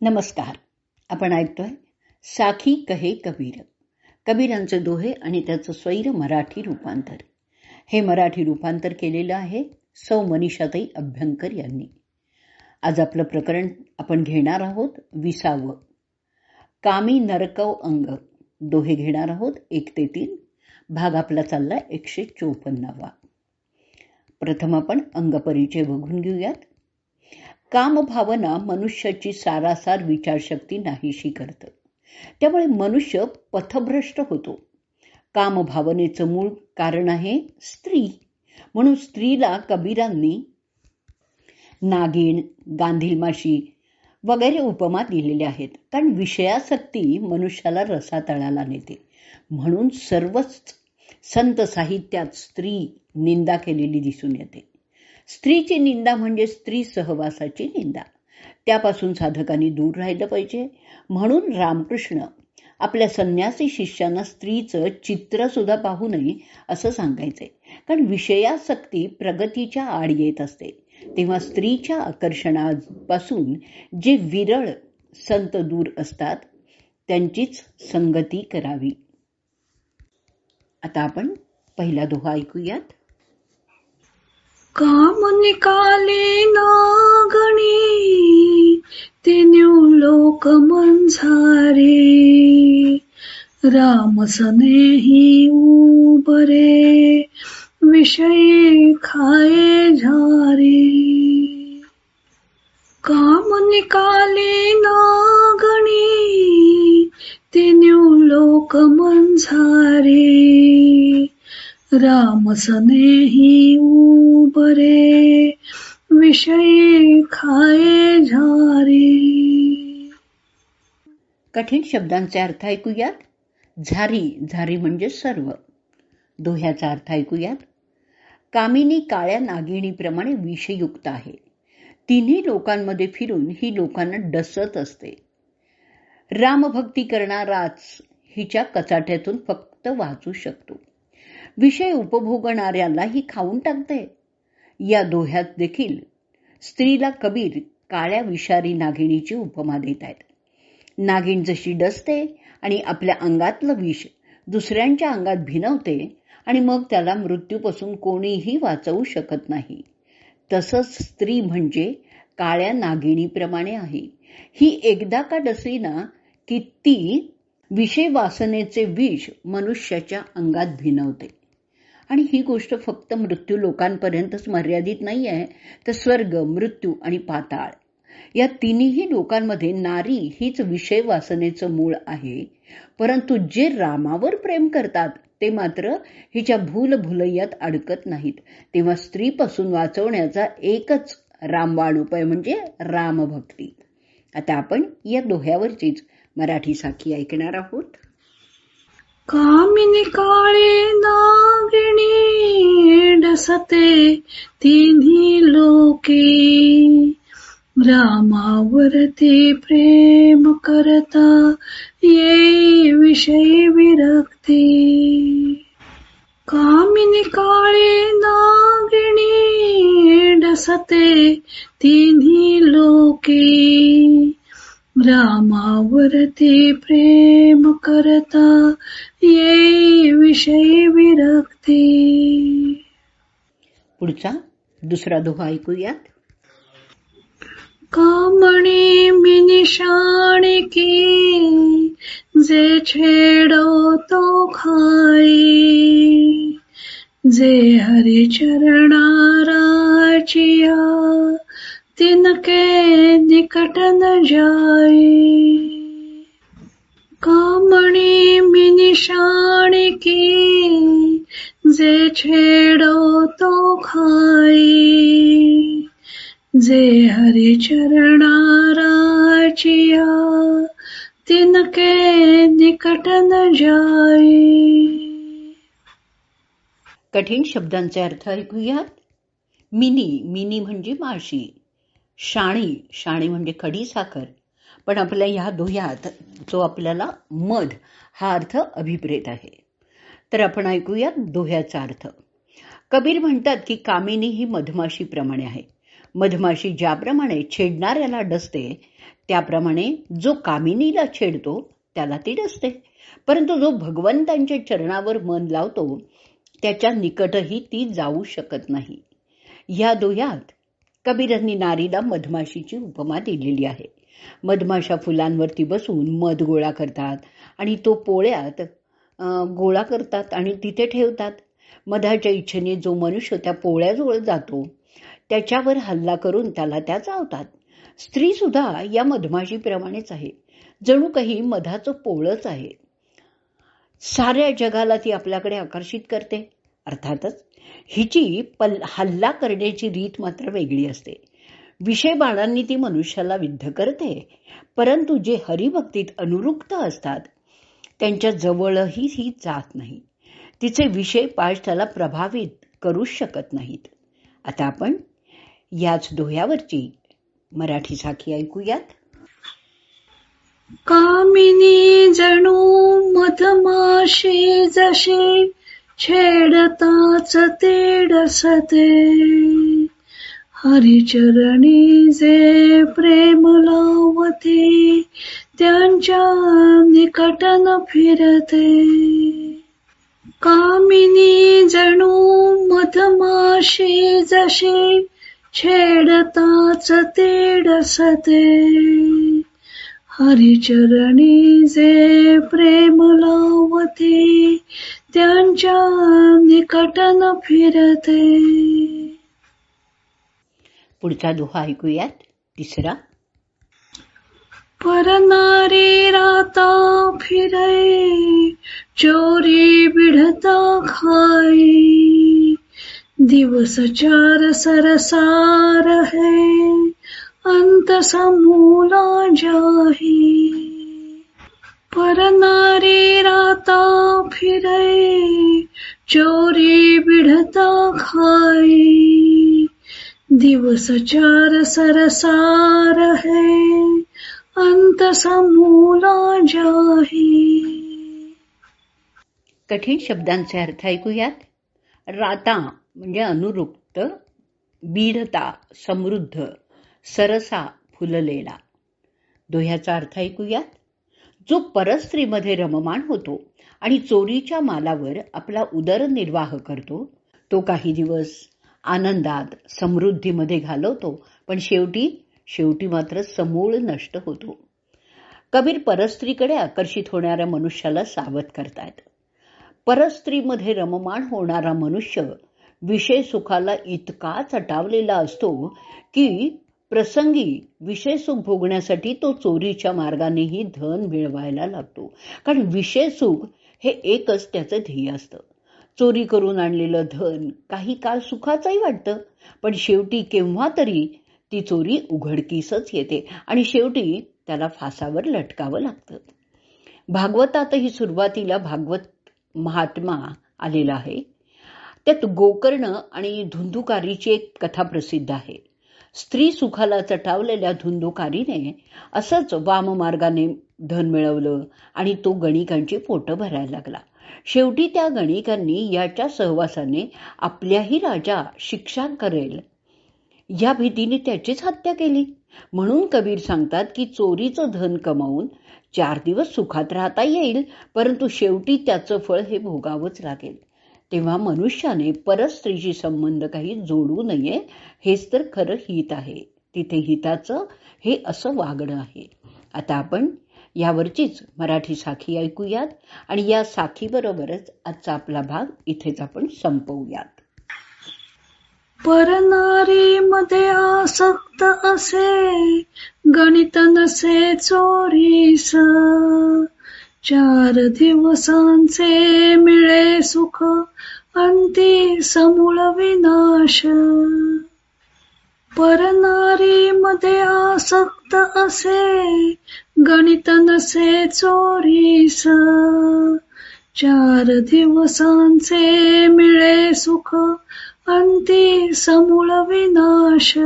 नमस्कार. आपण ऐकतोय साखी कहे कबीर. कबीरांचे दोहे आणि त्याचं स्वैर मराठी रूपांतर. हे मराठी रूपांतर केलेलं आहे सौ मनीषाताई अभ्यंकर यांनी. आज आपलं प्रकरण आपण घेणार आहोत विसावं. कामी नरकव अंग. दोहे घेणार आहोत एक ते तीन. भाग आपला चालला एकशे चोपन्नावा. प्रथम आपण अंगपरिचय बघून घेऊयात. कामभावना मनुष्याची सारासार विचारशक्ती नाहीशी करतं. त्यामुळे मनुष्य पथभ्रष्ट होतो. कामभावनेचं मूळ कारण आहे स्त्री. म्हणून स्त्रीला कबीरांनी नागिण गांधील माशी वगैरे उपमा दिलेल्या आहेत. कारण विषयासक्ती मनुष्याला रसातळाला नेते. म्हणून सर्वच संत साहित्यात स्त्री निंदा केलेली दिसून येते. स्त्रीची निंदा म्हणजे स्त्री सहवासाची निंदा. त्यापासून साधकांनी दूर राहिलं पाहिजे. म्हणून रामकृष्ण आपल्या संन्यासी शिष्यांना स्त्रीचं चित्र सुद्धा पाहू नये असं सांगायचंय कारण विषयासक्ती प्रगतीच्या आड येत असते. तेव्हा स्त्रीच्या आकर्षणापासून जे विरळ संत दूर असतात त्यांचीच संगती करावी. आता आपण पहिला दोहा ऐकूयात. काम निकाले नागणी ते लोक मंझारे. राम सनेही उबरे विषयी खाये झारे. काम निकाले नागणी ते लोक मंझारे. राम स्नेही उबरे विषयी खाये झारे. कठीण शब्दांचे अर्थ ऐकूयात. झारी झारी म्हणजे सर्व. दोह्याचा अर्थ ऐकूयात. कामिनी काळ्या नागिणीप्रमाणे विषयुक्त आहे. तिन्ही लोकांमध्ये फिरून ही लोकांना डसत असते. रामभक्ती करणाराच हिच्या कचाट्यातून फक्त वाचू शकतो. विषय उपभोगणाऱ्यालाही खाऊन टाकते. या दोह्यात देखील स्त्रीला कबीर काळ्या विषारी नागिणीची उपमा देत आहेत. नागिण जशी डसते आणि आपल्या अंगातलं विष दुसऱ्यांच्या अंगात भिनवते आणि मग त्याला मृत्यूपासून कोणीही वाचवू शकत नाही. तसंच स्त्री म्हणजे काळ्या नागिणीप्रमाणे आहे. ही एकदा का डसली ना की ती विषय वासनेचे विष मनुष्याच्या अंगात भिनवते. आणि ही गोष्ट फक्त मृत्यू लोकांपर्यंतच मर्यादित नाही आहे तर स्वर्ग मृत्यू आणि पाताळ. या तिन्ही लोकांमध्ये नारी हीच विषय वासनेचं मूळ आहे. परंतु जे रामावर प्रेम करतात ते मात्र हिच्या भूल भुलयात अडकत नाहीत. तेव्हा स्त्रीपासून वाचवण्याचा एकच रामबाण उपाय म्हणजे रामभक्ती. आता आपण या दोह्यावरचीच मराठी साखी ऐकणार आहोत. कामिनी काळे ना सते तिन्ही लोके रामावरती प्रेम करता ये विषयी विरक्ती. कामिनी काळे नागिणी डसते तिन्ही लोके रामावरती प्रेम करता ये विषयी विरक्ती. पुढचा दुसरा दोहा ऐकूयात. कामणी बिनिशाणी की जे छेडो तो खाई. जे हरिचरणाराचिया तिनके निकट न जाई. कामणी बिनिशाणी की जे छेडो तो खाई. जे हरिचरणाराचिया तिनके निकट न जाई. कठीण शब्दांचे अर्थ ऐकूयात. मिनी मिनी म्हणजे माशी. शाणी शाणी म्हणजे खडी साखर. पण आपल्या ह्या दोह्यात जो आपल्याला मध हा अर्थ अभिप्रेत आहे. तर आपण ऐकूया दोह्याचा अर्थ. कबीर म्हणतात की कामिनी ही मधमाशीप्रमाणे आहे. मधमाशी ज्याप्रमाणे छेडणाऱ्याला डसते त्याप्रमाणे जो कामिनीला छेडतो त्याला ती डसते. परंतु जो भगवंतांच्या चरणावर मन लावतो त्याच्या निकटही ती जाऊ शकत नाही. या दोह्यात कबीरांनी नारीला मधमाशीची उपमा दिलेली आहे. मधमाशा फुलांवरती बसून मध गोळा करतात आणि तो पोळ्यात गोळा करतात आणि तिथे ठेवतात. मधाच्या इच्छेने जो मनुष्य त्या पोळ्याजवळ जातो त्याच्यावर हल्ला करून त्याला त्या चावतात. स्त्री सुद्धा या मधमाशीप्रमाणेच आहे. जणू काही मधाचं पोळच आहे. साऱ्या जगाला ती आपल्याकडे आकर्षित करते. अर्थातच हिची पल हल्ला करण्याची रीत मात्र वेगळी असते. विषय बाणांनी ती मनुष्याला विद्ध करते. परंतु जे हरिभक्तीत अनुरुक्त असतात त्यांच्या जवळही ही जात नाही. तिचे विषय पाश त्याला प्रभावित करूच शकत नाहीत. आता आपण याच दोह्यावरची मराठी साखी ऐकूयात. कामिनी जणू मधमाशी जशी छेडताच तेडसते. हरिचरणी जे प्रेम लावते त्यांच्या निकटन फिरते. कामिनी जणू मधमाशी जशी छेडताच तेडसते हरिचरणी जे प्रेम लावते त्यांच्या निकटन फिरते. पुढचा दोहा ऐकूयात. तिसरा. परनारी राता फिरे चोरी बिढता खाई. दिवस चार सरसार है अंत समूला जाही. परनारी राता फिरे चोरी बिढता खाई. दिवस चार सरसार है अंत समूला जाही। कठीण शब्दांचे अर्थ ऐकूयात. राता म्हणजे अनुरुक्त बीढता समृद्ध सरसा फुललेला. दोह्याचा अर्थ ऐकूयात. जो परस्त्रीमध्ये रममाण होतो आणि चोरीच्या मालावर आपला उदरनिर्वाह करतो तो काही दिवस आनंदात समृद्धीमध्ये घालवतो. पण शेवटी शेवटी मात्र समूळ नष्ट होतो. कबीर परस्त्रीकडे आकर्षित होणाऱ्या मनुष्याला सावध करतायत परस्त्रीमध्ये रममाण होणारा मनुष्य विषय सुखाला इतका चटावलेला असतो की प्रसंगी विषय सुख भोगण्यासाठी तो चोरीच्या मार्गानेही धन मिळवायला लागतो. कारण विषय सुख हे एकच त्याचं ध्येय असतं. चोरी करून आणलेलं धन. काही काळ सुखाचंही वाटतं पण शेवटी केव्हा तरी ती चोरी उघडकीसच येते आणि शेवटी त्याला फासावर लटकावं लागतं. भागवतातही सुरुवातीला भागवत महात्मा आलेला आहे. त्यात गोकर्ण आणि धुंधुकारीची एक कथा प्रसिद्ध आहे. स्त्री सुखाला चटावलेल्या धुंदुकारीने असंच वाममार्गाने धन मिळवलं आणि तो गणिकांची पोटं भरायला लागला. शेवटी त्या गणिकांनी याच्या सहवासाने आपल्याही राजा शिक्षा करेल. या भीतीने त्याचीच हत्या केली. म्हणून कबीर सांगतात की चोरीचं धन कमावून चार दिवस सुखात राहता येईल परंतु शेवटी त्याचं फळ हे भोगावंच लागेल. तेव्हा मनुष्याने परस्त्रीशी संबंध काही जोडू नये हेच तर खरं हित आहे. तिथे हिताचं हे असं वागणं आहे. आता आपण यावरचीच मराठी साखी ऐकूयात आणि या साखीबरोबरच आजचा आपला भाग इथेच आपण संपवूयात. परनारी मध्ये आसक्त असे गणित नसे चोरीस. चार दिवसांचे मिळे सुख अंती समूळ विनाश. परनारी मध्ये आसक्त असे गणित नसे चोरीस. चार दिवसांचे मिळे सुख अंती समूळ विनाश.